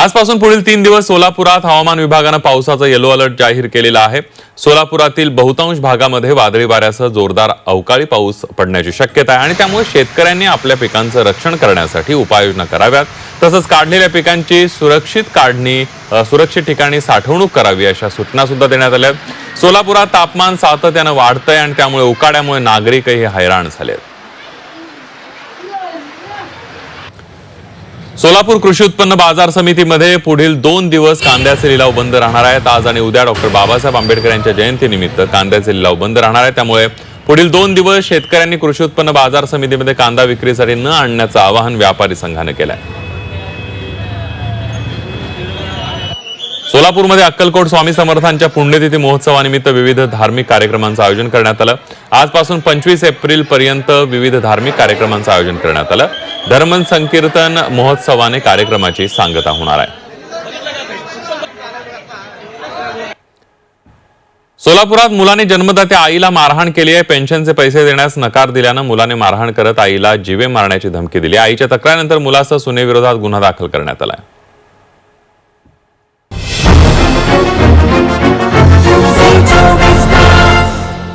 आजपासून पुढील तीन दिवस सोलापुरात हवामान विभागानं पावसाचा येलो अलर्ट जाहीर केलेला आहे. सोलापुरातील बहुतांश भागामध्ये वादळी वाऱ्यासह जोरदार अवकाळी पाऊस पडण्याची शक्यता आहे आणि त्यामुळे शेतकऱ्यांनी आपल्या पिकांचं रक्षण करण्यासाठी उपाययोजना कराव्यात. तसंच काढलेल्या पिकांची सुरक्षित काढणी सुरक्षित ठिकाणी साठवणूक करावी अशा सूचना सुद्धा देण्यात आल्या सोलापुरात तापमान सातत्यानं वाढतंय आणि त्यामुळे उकाड्यामुळे नागरिकही हैराण झाले आहेत. सोलापूर कृषी उत्पन्न बाजार समितीमध्ये पुढील दोन दिवस कांद्याचे लिलाव बंद राहणार आहेत. आज आणि उद्या डॉक्टर बाबासाहेब आंबेडकर यांच्या जयंतीनिमित्त कांद्याचे लिलाव बंद राहणार आहे त्यामुळे पुढील दोन दिवस शेतकऱ्यांनी कृषी उत्पन्न बाजार समितीमध्ये कांदा विक्रीसाठी न आणण्याचं आवाहन व्यापारी संघाने केलं आहे सोलापूरमध्ये अक्कलकोट स्वामी समर्थांच्या पुण्यतिथी महोत्सवानिमित्त विविध धार्मिक कार्यक्रमांचं आयोजन करण्यात आलं. आजपासून पंचवीस एप्रिल पर्यंत विविध धार्मिक कार्यक्रमांचं आयोजन करण्यात आलं. धर्म संकीर्तन महोत्सवाने कार्यक्रमाची सांगता होणार आहे. सोलापुरात मुलाने जन्मदात्या आईला मारहाण केली आहे. पेन्शनचे पैसे देण्यास नकार दिल्यानं मुलाने मारहाण करत आईला जीवे मारण्याची धमकी दिली आईच्या तक्रारीनंतर मुलासह सुनेविरोधात गुन्हा दाखल करण्यात आला आहे.